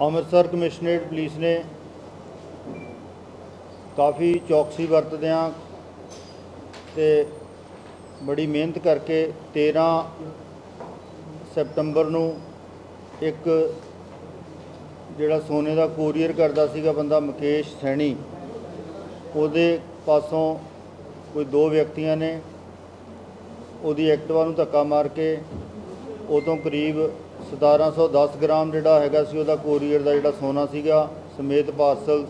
Amritsar commissionerate police ਨੇ ਕਾਫੀ ਚੌਕਸੀ ਵਰਤਦਿਆਂ ਤੇ ਬੜੀ ਮਿਹਨਤ ਕਰਕੇ 13 ਸੈਪਟੰਬਰ ਨੂੰ ਇੱਕ ਜਿਹੜਾ ਸੋਨੇ ਦਾ ਕੋਰੀਅਰ ਕਰਦਾ ਸੀਗਾ ਬੰਦਾ ਮੁਕੇਸ਼ ਸੈਣੀ, ਉਹਦੇ ਪਾਸੋਂ ਕੋਈ ਦੋ ਵਿਅਕਤੀਆਂ ਨੇ, ਉਹਦੀ ਐਕਟਿਵਾ ਨੂੰ ਧੱਕਾ ਮਾਰ ਕੇ ਉਹ ਤੋਂ ਕਰੀਬ 1710 ਗ੍ਰਾਮ ਜਿਹੜਾ ਹੈਗਾ ਸੀ, ਉਹਦਾ ਕੋਰੀਅਰ ਦਾ ਜਿਹੜਾ ਸੋਨਾ ਸੀਗਾ, ਸਮੇਤ ਪਾਰਸਲ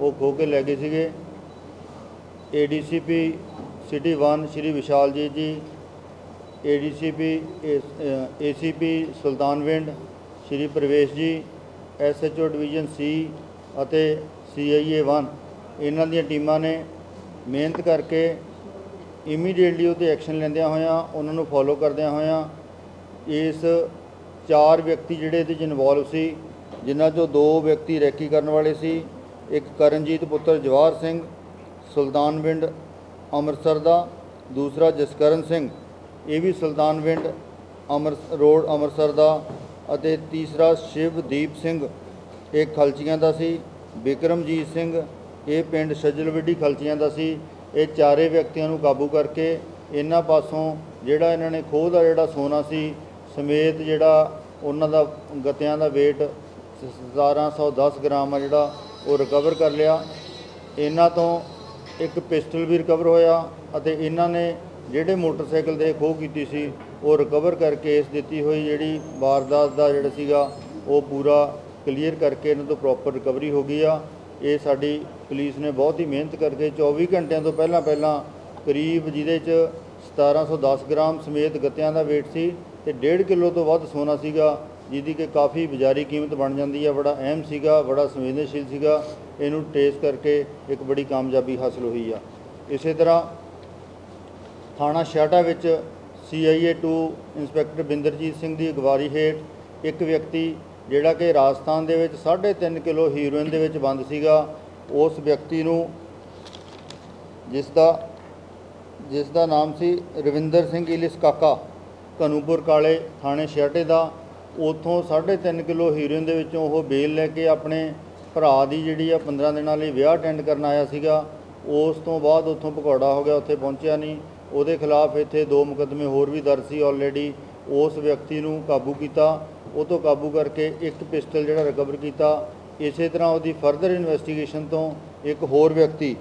ਉਹ ਖੋ ਕੇ ਲੈ ਗਏ ਸੀਗੇ। ਏਡੀਸੀਪੀ ਸਿਟੀ 1 ਸ਼੍ਰੀ ਵਿਸ਼ਾਲਜੀਤ ਜੀ ਏਡੀਸੀਪੀ ਏਸੀਪੀ ਸੁਲਤਾਨਵਿੰਡ ਸ਼੍ਰੀ ਪ੍ਰਵੇਸ਼ ਜੀ ਐਸਐਚਓ ਡਿਵੀਜ਼ਨ ਸੀ ਅਤੇ ਸੀਆਈਏ 1 ਇਹਨਾਂ ਦੀਆਂ ਟੀਮਾਂ ਨੇ ਮਿਹਨਤ ਕਰਕੇ ਇਮੀਡੀਏਟਲੀ ਉਹਦੇ ਐਕਸ਼ਨ ਲੈਂਦਿਆਂ ਹੋਇਆਂ, ਉਹਨਾਂ ਨੂੰ ਫੋਲੋ ਕਰਦਿਆਂ ਹੋਇਆਂ ਇਸ ਚਾਰ ਵਿਅਕਤੀ ਜਿਹੜੇ ਇਹਦੇ 'ਚ ਇਨਵੋਲਵ ਸੀ, ਜਿਨ੍ਹਾਂ 'ਚੋਂ ਦੋ ਵਿਅਕਤੀ ਰੈਕੀ ਕਰਨ ਵਾਲੇ ਸੀ, ਇੱਕ ਕਰਨਜੀਤ ਪੁੱਤਰ ਜਵਾਹਰ ਸਿੰਘ ਸੁਲਤਾਨਵਿੰਡ ਅੰਮ੍ਰਿਤਸਰ ਦਾ, ਦੂਸਰਾ ਜਸਕਰਨ ਸਿੰਘ, ਇਹ ਵੀ ਸੁਲਤਾਨਵਿੰਡ ਅੰਮ੍ਰਿਤ, ਰੋਡ ਅੰਮ੍ਰਿਤਸਰ ਦਾ ਅਤੇ ਤੀਸਰਾ ਸ਼ਿਵਦੀਪ ਸਿੰਘ, ਇਹ ਖਲਚੀਆਂ ਦਾ ਸੀ, ਬਿਕਰਮਜੀਤ ਸਿੰਘ, ਇਹ ਪਿੰਡ ਸੱਜਲਵਿੱਡੀ ਖਲਚੀਆਂ ਦਾ ਸੀ, ਇਹ ਚਾਰੇ ਵਿਅਕਤੀਆਂ ਨੂੰ ਕਾਬੂ ਕਰਕੇ ਇਹਨਾਂ ਪਾਸੋਂ ਜਿਹੜਾ ਇਹਨਾਂ ਨੇ ਖੋਹ ਦਾ ਜਿਹੜਾ ਸੋਨਾ ਸੀ ਸਮੇਤ ਜਿਹੜਾ ਉਹਨਾਂ ਦਾ ਗਤਿਆਂ ਦਾ weight 1710 ਗ੍ਰਾਮ ਆ ਜਿਹੜਾ, ਉਹ ਰਿਕਵਰ ਕਰ ਲਿਆ। ਇਹਨਾਂ ਤੋਂ ਇੱਕ ਪਿਸਟਲ ਵੀ ਰਿਕਵਰ ਹੋਇਆ ਅਤੇ ਇਹਨਾਂ ਨੇ ਜਿਹੜੇ ਮੋਟਰਸਾਈਕਲ ਦੇ ਖੋਹ ਕੀਤੀ ਸੀ, ਉਹ ਰਿਕਵਰ ਕਰਕੇ ਇਸ ਦਿੱਤੀ ਹੋਈ ਜਿਹੜੀ ਵਾਰਦਾਤ ਦਾ ਜਿਹੜਾ ਸੀਗਾ, ਉਹ ਪੂਰਾ ਕਲੀਅਰ ਕਰਕੇ ਇਹਨਾਂ ਤੋਂ ਪ੍ਰੋਪਰ ਰਿਕਵਰੀ ਹੋ ਗਈ ਆ। ਇਹ ਸਾਡੀ ਪੁਲਿਸ ਨੇ ਬਹੁਤ ਹੀ ਮਿਹਨਤ ਕਰਕੇ 24 ਘੰਟਿਆਂ ਤੋਂ ਪਹਿਲਾਂ ਪਹਿਲਾਂ ਕਰੀਬ ਜਿਹਦੇ ਚ 1710 ਗ੍ਰਾਮ ਸਮੇਤ ਗੱਤਿਆਂ ਦਾ weight ਸੀ ਤੇ 1.5 ਕਿਲੋ ਤੋਂ ਵੱਧ ਸੋਨਾ ਸੀਗਾ, ਜਿਹਦੀ ਕਿ ਕਾਫੀ ਬਾਜ਼ਾਰੀ ਕੀਮਤ ਬਣ ਜਾਂਦੀ ਹੈ ਬੜਾ ਅਹਿਮ ਸੀਗਾ, ਬੜਾ ਸੰਵੇਦਨਸ਼ੀਲ ਸੀਗਾ। ਇਹਨੂੰ ਟੇਸ ਕਰਕੇ ਇੱਕ ਬੜੀ ਕਾਮਯਾਬੀ ਹਾਸਲ ਹੋਈ ਆ। ਇਸੇ ਤਰ੍ਹਾਂ ਥਾਣਾ ਛਾਟਾ ਵਿੱਚ ਸੀਆਈਏ 2 ਇੰਸਪੈਕਟਰ ਬਿੰਦਰਜੀਤ ਸਿੰਘ ਦੀ ਅਗਵਾਈ ਹੇਠ ਇੱਕ ਵਿਅਕਤੀ, ਜਿਹੜਾ ਕਿ ਰਾਜਸਥਾਨ ਦੇ ਵਿੱਚ 3.5 ਕਿਲੋ ਹੀਰੋਇਨ ਦੇ ਵਿੱਚ ਬੰਦ ਸੀਗਾ, ਉਸ ਵਿਅਕਤੀ ਨੂੰ, ਜਿਸ ਦਾ ਜਿਸ ਦਾ ਨਾਮ ਸੀ ਰਵਿੰਦਰ ਸਿੰਘ ਇਲਿਸ ਕਾਕਾ। ਕਨੂਪੁਰ ਕਾਲੇ ਥਾਣੇ ਛਾਟੇ ਦਾ। ਉਥੋਂ 3.5 ਕਿਲੋ ਹੀਰੋਇਨ ਦੇ ਵਿੱਚੋਂ ਉਹ ਬੇਲ ਲੈ ਕੇ ਆਪਣੇ ਭਰਾ ਦੀ ਜਿਹੜੀ ਆ 15 ਦਿਨਾਂ ਲਈ ਵਿਆਹ ਅਟੈਂਡ ਕਰਨ ਆਇਆ ਸੀਗਾ। ਉਸ ਤੋਂ ਬਾਅਦ ਉਥੋਂ ਭਗੌੜਾ ਹੋ ਗਿਆ, ਉੱਥੇ ਪਹੁੰਚਿਆ ਨਹੀਂ। ਉਹਦੇ ਖਿਲਾਫ ਇੱਥੇ ਦੋ ਮੁਕੱਦਮੇ ਹੋਰ ਵੀ ਦਰਜ ਸੀ ਆਲਰੇਡੀ ਉਸ ਵਿਅਕਤੀ ਨੂੰ ਕਾਬੂ ਕੀਤਾ। ਉਹ ਤੋਂ ਕਾਬੂ ਕਰਕੇ ਇੱਕ ਪਿਸਟਲ ਜਿਹੜਾ ਰਿਕਵਰ ਕੀਤਾ। ਇਸੇ ਤਰ੍ਹਾਂ ਉਹਦੀ ਫਰਦਰ ਇਨਵੈਸਟੀਗੇਸ਼ਨ ਤੋਂ ਇੱਕ ਹੋਰ ਵਿਅਕਤੀ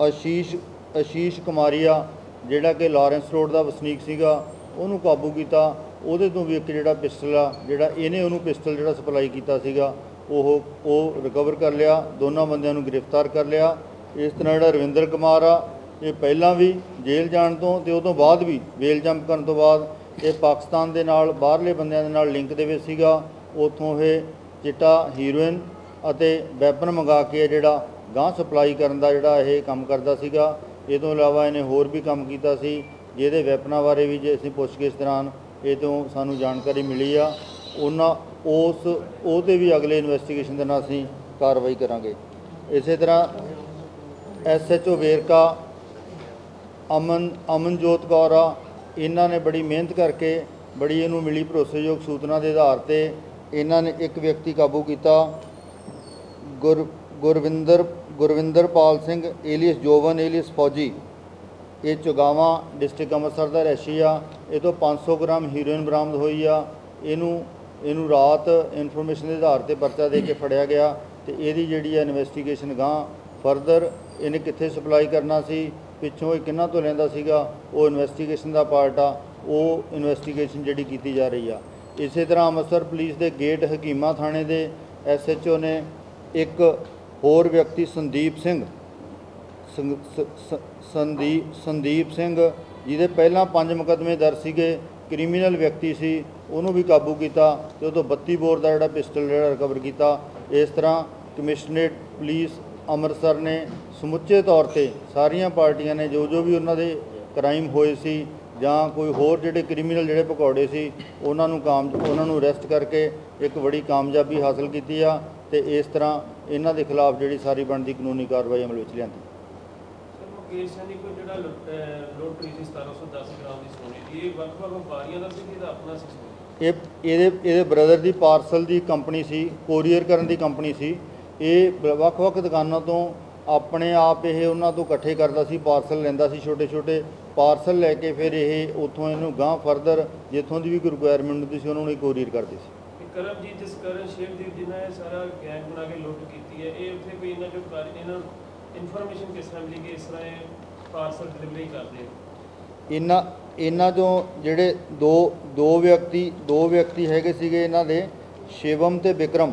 ਆਸ਼ੀਸ਼ ਆਸ਼ੀਸ਼ ਕੁਮਾਰੀਆ, ਜਿਹੜਾ ਕਿ ਲਾਰੈਂਸ ਰੋਡ ਦਾ ਵਸਨੀਕ ਸੀਗਾ, ਉਹਨੂੰ ਕਾਬੂ ਕੀਤਾ। ਉਹਦੇ ਤੋਂ ਵੀ ਇੱਕ ਜਿਹੜਾ ਪਿਸਟਲ ਆ, ਜਿਹੜਾ ਇਹਨੇ ਉਹਨੂੰ ਪਿਸਟਲ ਜਿਹੜਾ ਸਪਲਾਈ ਕੀਤਾ ਸੀਗਾ, ਉਹ ਉਹ ਰਿਕਵਰ ਕਰ ਲਿਆ। ਦੋਨਾਂ ਬੰਦਿਆਂ ਨੂੰ ਗ੍ਰਿਫਤਾਰ ਕਰ ਲਿਆ। ਇਸ ਤਰ੍ਹਾਂ ਜਿਹੜਾ ਰਵਿੰਦਰ ਕੁਮਾਰ ਆ, ਇਹ ਪਹਿਲਾਂ ਵੀ ਜੇਲ੍ਹ ਜਾਣ ਤੋਂ ਤੇ ਉਹ ਤੋਂ ਬਾਅਦ ਵੀ ਵੇਲ ਜੰਪ ਕਰਨ ਤੋਂ ਬਾਅਦ, ਇਹ ਪਾਕਿਸਤਾਨ ਦੇ ਨਾਲ, ਬਾਹਰਲੇ ਬੰਦਿਆਂ ਦੇ ਨਾਲ ਲਿੰਕ ਦੇ ਵਿੱਚ ਸੀਗਾ। ਉਥੋਂ ਇਹ ਚਿੱਟਾ ਹੀਰੋਇਨ ਅਤੇ ਵੈਪਨ ਮੰਗਾ ਕੇ ਜਿਹੜਾ ਗਾਂ ਸਪਲਾਈ ਕਰਨ ਦਾ ਜਿਹੜਾ ਇਹ ਕੰਮ ਕਰਦਾ ਸੀਗਾ। ਇਹ ਤੋਂ ਇਲਾਵਾ ਇਹਨੇ ਹੋਰ ਵੀ ਕੰਮ ਕੀਤਾ ਸੀ, ਜਿਹਦੇ ਵੈਪਨਾਂ ਬਾਰੇ ਵੀ ਜੇ ਅਸੀਂ ਪੁੱਛਗਿੱਛ ਦੌਰਾਨ ਇਹ ਤੋਂ ਸਾਨੂੰ ਜਾਣਕਾਰੀ ਮਿਲੀ ਆ। ਉਹਨਾਂ ਉਸ, ਉਹਦੇ ਵੀ ਅਗਲੇ ਇਨਵੈਸਟੀਗੇਸ਼ਨ ਦੇ ਨਾਲ ਅਸੀਂ ਕਾਰਵਾਈ ਕਰਾਂਗੇ। ਇਸੇ ਤਰ੍ਹਾਂ ਐਸਐਚਓ ਵੇਰਕਾ, ਅਮਨ, ਅਮਨਜੋਤ ਕੌਰ ਆ, ਇਹਨਾਂ ਨੇ ਬੜੀ ਮਿਹਨਤ ਕਰਕੇ ਬੜੀ ਇਹਨੂੰ ਮਿਲੀ ਭਰੋਸੇਯੋਗ ਸੂਚਨਾ ਦੇ ਆਧਾਰ ਤੇ। ਇਹਨਾਂ ਨੇ ਇੱਕ ਵਿਅਕਤੀ ਕਾਬੂ ਕੀਤਾ, ਗੁਰ, ਗੁਰਵਿੰਦਰ ਗੁਰਵਿੰਦਰਪਾਲ ਸਿੰਘ ਏਲੀਅਸ ਜੋਵਨ ਏਲੀਅਸ ਫੌਜੀ। ਇਹ ਚੁਗਾਵਾਂ ਡਿਸਟ੍ਰਿਕਟ ਅੰਮ੍ਰਿਤਸਰ ਦਾ ਰਹਿਸ਼ੀ ਆ। ਇਹ ਤੋਂ 500 ਗ੍ਰਾਮ ਹੀਰੋਇਨ ਬਰਾਮਦ ਹੋਈ ਆ। ਇਹਨੂੰ ਇਹਨੂੰ ਰਾਤ ਇਨਫੋਰਮੇਸ਼ਨ ਦੇ ਆਧਾਰ ਤੇ ਪਰਚਾ ਦੇ ਕੇ ਫੜਿਆ ਗਿਆ ਤੇ ਇਹਦੀ ਜਿਹੜੀ ਆ ਇਨਵੈਸਟੀਗੇਸ਼ਨ ਗਾਂ ਫਰਦਰ ਇਹਨੇ ਕਿੱਥੇ ਸਪਲਾਈ ਕਰਨਾ ਸੀ, ਪਿੱਛੋਂ ਇਹ ਕਿੰਨਾ ਤੋਂ ਲੈਂਦਾ ਸੀਗਾ, ਉਹ ਇਨਵੈਸਟੀਗੇਸ਼ਨ ਦਾ ਪਾਰਟ ਆ। ਉਹ ਇਨਵੈਸਟੀਗੇਸ਼ਨ ਜਿਹੜੀ ਕੀਤੀ ਜਾ ਰਹੀ ਆ। ਇਸੇ ਤਰ੍ਹਾਂ ਅੰਮ੍ਰਿਤਸਰ ਪੁਲਿਸ ਦੇ ਗੇਟ ਹਕੀਮਾ ਥਾਣੇ ਦੇ ਐਸਐਚਓ ਨੇ ਇੱਕ ਹੋਰ ਵਿਅਕਤੀ ਸੰਦੀਪ ਸਿੰਘ, ਸੰਗ- ਸ- ਸੰਦੀਪ ਸੰਦੀਪ ਸਿੰਘ, ਜਿਹਦੇ ਪਹਿਲਾਂ ਪੰਜ ਮੁਕੱਦਮੇ ਦਰਜ ਸੀਗੇ, ਕ੍ਰਿਮੀਨਲ ਵਿਅਕਤੀ ਸੀ, ਉਹਨੂੰ ਵੀ ਕਾਬੂ ਕੀਤਾ ਤੇ ਉਹ ਤੋਂ 32 ਬੋਰ ਦਾ ਜਿਹੜਾ ਪਿਸਟਲ ਜਿਹੜਾ ਰਿਕਵਰ ਕੀਤਾ। ਇਸ ਤਰ੍ਹਾਂ ਕਮਿਸ਼ਨਰੇਟ, ਪੁਲਿਸ, ਅੰਮ੍ਰਿਤਸਰ ਨੇ ਸਮੁੱਚੇ ਤੌਰ ਤੇ ਸਾਰੀਆਂ ਪਾਰਟੀਆਂ ਨੇ ਜੋ ਜੋ ਵੀ ਉਹਨਾਂ ਦੇ ਕ੍ਰਾਈਮ ਹੋਏ ਸੀ ਜਾਂ ਕੋਈ ਹੋਰ ਜਿਹੜੇ ਕ੍ਰਿਮੀਨਲ ਜਿਹੜੇ ਪਕੌੜੇ ਸੀ, ਉਹਨਾਂ ਨੂੰ ਕਾਮ, ਉਹਨਾਂ ਨੂੰ ਅਰੈਸਟ ਕਰਕੇ ਇੱਕ ਬੜੀ ਕਾਮਯਾਬੀ ਹਾਸਲ ਕੀਤੀ ਆ। ਤੇ ਇਸ ਤਰ੍ਹਾਂ ਇਹਨਾਂ ਦੇ ਖਿਲਾਫ ਜਿਹੜੀ ਸਾਰੀ ਬਣਦੀ ਕਾਨੂੰਨੀ ਕਾਰਵਾਈ ਅਮਲ ਵਿੱਚ ਲਿਆਂਦੀ। ਸਰ ਮੁਕੇਸ਼ ਸੈਣੀ ਕੋਲ ਜਿਹੜਾ ਲੁੱਟ- ਸੀ 1710 ਗ੍ਰਾਮ ਦੀ ਸੋਨੇ ਦੀ ਇਹ ਵੱਖ-ਵੱਖ ਵਪਾਰੀਆਂ ਦਾ ਸੀ ਕਿ ਇਹਦਾ ਆਪਣਾ ਸੀ ਇਹ ਇਹਦੇ ਇਹਦੇ ਬ੍ਰਦਰ ਦੀ ਪਾਰਸਲ ਦੀ ਕੰਪਨੀ ਸੀ ਕੋਰੀਅਰ ਕਰਨ ਦੀ ਕੰਪਨੀ ਸੀ। ਇਹ ਵੱਖ-ਵੱਖ ਦੁਕਾਨਾਂ ਤੋਂ ਆਪਣੇ ਆਪ ਇਹ ਉਹਨਾਂ ਤੋਂ ਇਕੱਠੇ ਕਰਦਾ ਸੀ ਪਾਰਸਲ ਲੈਂਦਾ ਸੀ ਛੋਟੇ-ਛੋਟੇ। ਪਾਰਸਲ ਲੈ ਕੇ ਫਿਰ ਇਹ ਉੱਥੋਂ ਇਹਨੂੰ ਗਾਂ ਫਰਦਰ ਜਿੱਥੋਂ ਦੀ ਵੀ ਕੋਈ ਰਿਕੁਆਇਰਮੈਂਟ ਹੁੰਦੀ ਸੀ ਉਹਨਾਂ ਨੂੰ ਇਹ ਕੋਰੀਅਰ ਕਰਦੇ ਸੀ। ਕਰਮਜੀਤ ਜਿਸ ਕਰਨ ਸ਼ੇਰਦੀਪ ਜਿਨ੍ਹਾਂ ਇਹ ਸਾਰਾ ਗੈਂਗ ਬਣਾ ਕੇ ਲੁੱਟ ਕੀਤੀ ਹੈ। ਇਹ ਉੱਥੇ ਕੋਈ ਇਹਨਾਂ ਜੋ ਕਾਰ ਇਹਨਾਂ ਇਨਫੋਰਮੇਸ਼ਨ ਕਿਸ ਤਰ੍ਹਾਂ ਮਿਲੀ ਕਿ ਇਸ ਤਰ੍ਹਾਂ ਇਹ ਪਾਰਸਲ ਡਿਲੀਵਰੀ ਕਰਦੇ ਆ? ਇਹਨਾਂ ਇਹਨਾਂ ਤੋਂ ਜਿਹੜੇ ਦੋ ਦੋ ਵਿਅਕਤੀ ਦੋ ਵਿਅਕਤੀ ਹੈਗੇ ਸੀਗੇ ਇਹਨਾਂ ਦੇ ਸ਼ਿਵਮ ਤੇ ਵਿਕਰਮ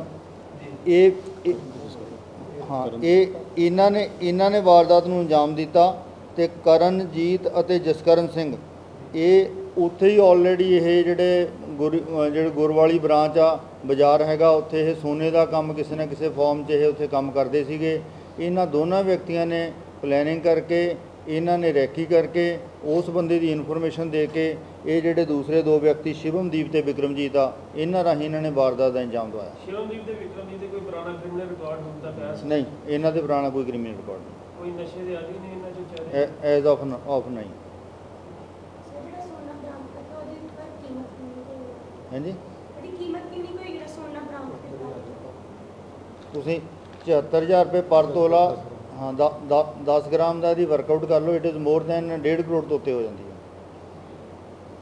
ਇਹ ਹਾਂ ਇਹ ਇਹਨਾਂ ਨੇ ਇਹਨਾਂ ਨੇ ਵਾਰਦਾਤ ਨੂੰ ਅੰਜਾਮ ਦਿੱਤਾ ਤੇ ਕਰਨਜੀਤ ਅਤੇ ਜਸਕਰਨ ਸਿੰਘ। ਇਹ ਉੱਥੇ ਹੀ ਆਲਰੇਡੀ ਇਹ ਜਿਹੜੇ ਜਿਹੜੇ ਗੁਰਵਾਲੀ ਬ੍ਰਾਂਚ ਆ ਬਾਜ਼ਾਰ ਹੈਗਾ ਉੱਥੇ ਇਹ ਸੋਨੇ ਦਾ ਕੰਮ ਕਿਸੇ ਨਾ ਕਿਸੇ ਫਾਰਮ 'ਚ ਇਹ ਉੱਥੇ ਕੰਮ ਕਰਦੇ ਸੀਗੇ। ਇਹਨਾਂ ਦੋਨਾਂ ਵਿਅਕਤੀਆਂ ਨੇ ਪਲੈਨਿੰਗ ਕਰਕੇ ਇਹਨਾਂ ਨੇ ਰੈਕੀ ਕਰਕੇ ਉਸ ਬੰਦੇ ਦੀ ਇਨਫੋਰਮੇਸ਼ਨ ਦੇ ਕੇ ਇਹ ਜਿਹੜੇ ਦੂਸਰੇ ਦੋ ਵਿਅਕਤੀ ਸ਼ਿਵਮਦੀਪ ਤੇ ਵਿਕਰਮਜੀਤ ਆ ਇਹਨਾਂ ਰਾਹੀਂ ਇਹਨਾਂ ਨੇ ਵਾਰਦਾਤ ਦਾ ਅੰਜਾਮ ਦਵਾਇਆ। ਸ਼ਿਵਮਦੀਪ ਤੇ ਵਿਕਰਮਜੀਤ ਦੇ ਕੋਈ ਪੁਰਾਣਾ ਕ੍ਰਿਮੀਨਲ ਰਿਕਾਰਡ ਹੁੰਦਾ ਪਿਆ ਨਹੀਂ ਇਹਨਾਂ ਦੇ ਪੁਰਾਣਾ ਕੋਈ ਕ੍ਰਿਮੀਨਲ ਰਿਕਾਰਡ ਕੋਈ ਨਸ਼ੇ ਦੇ ਆਦੀ ਨਹੀਂ ਇਹਨਾਂ ਚੋਂ ਚਾਰੇ? ਨਹੀਂ ਐਜ਼ ਆਫ ਆਫ ਨਹੀਂ ਸਰ ਜਿਹੜਾ ਸੋਨਾ ਬਰਾਮਦ ਕੀਤਾ ਉਹਦੀ ਪਰ ਕੀਮਤ ਕਿੰਨੀ ਕੁ ਹੋਈ ਹਾਂਜੀ? ਉਹਦੀ ਕੀਮਤ ਕਿੰਨੀ ਕੁ ਹੋਈ ਜਿਹੜਾ ਸੋਨਾ ਬਰਾਮਦ ਕੀਤਾ ਤੁਸੀਂ 74000 ਰੁਪਏ ਪਰ ਤੋਲਾ ਹਾਂ 10 ਗ੍ਰਾਮ ਦਾ ਇਹਦੀ ਵਰਕਆਊਟ ਕਰ ਲਓ it is more than 1.5 crore ਤੋਂ ਉੱਤੇ ਹੋ ਜਾਂਦੀ ਹੈ।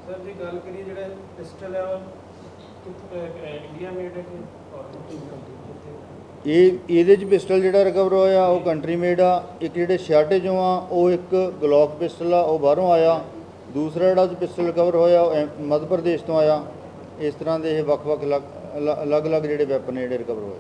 ਸਰ ਜੀ ਗੱਲ ਕਰੀਏ ਜਿਹੜਾ ਪਿਸਟਲ ਹੈ ਉਹ ਕਿੱਥੇ ਇੰਡੀਆ ਮੇਡ ਹੈ ਕਿ foreign? ਇਹ ਇਹਦੇ ਚ ਪਿਸਟਲ ਜਿਹੜਾ ਰਿਕਵਰ ਹੋਇਆ ਉਹ ਕੰਟਰੀ ਮੇਡ ਆ। ਇੱਕ ਜਿਹੜੇ ਸ਼ਾਟੇ ਚੋਂ ਆ ਉਹ ਇੱਕ ਗਲੋਕ ਪਿਸਟਲ ਆ ਉਹ ਬਾਹਰੋਂ ਆਇਆ। ਦੂਸਰਾ ਜਿਹੜਾ ਪਿਸਟਲ ਰਿਕਵਰ ਹੋਇਆ ਉਹ ਐਮ- ਮੱਧ ਪ੍ਰਦੇਸ਼ ਤੋਂ ਆਇਆ। ਇਸ ਤਰ੍ਹਾਂ ਦੇ ਇਹ ਵੱਖ-ਵੱਖ ਅਲੱਗ- ਅਲੱਗ- ਅਲੱਗ-ਅਲੱਗ ਜਿਹੜੇ ਵੈਪਨ ਜਿਹੜੇ ਰਿਕਵਰ ਹੋਏ।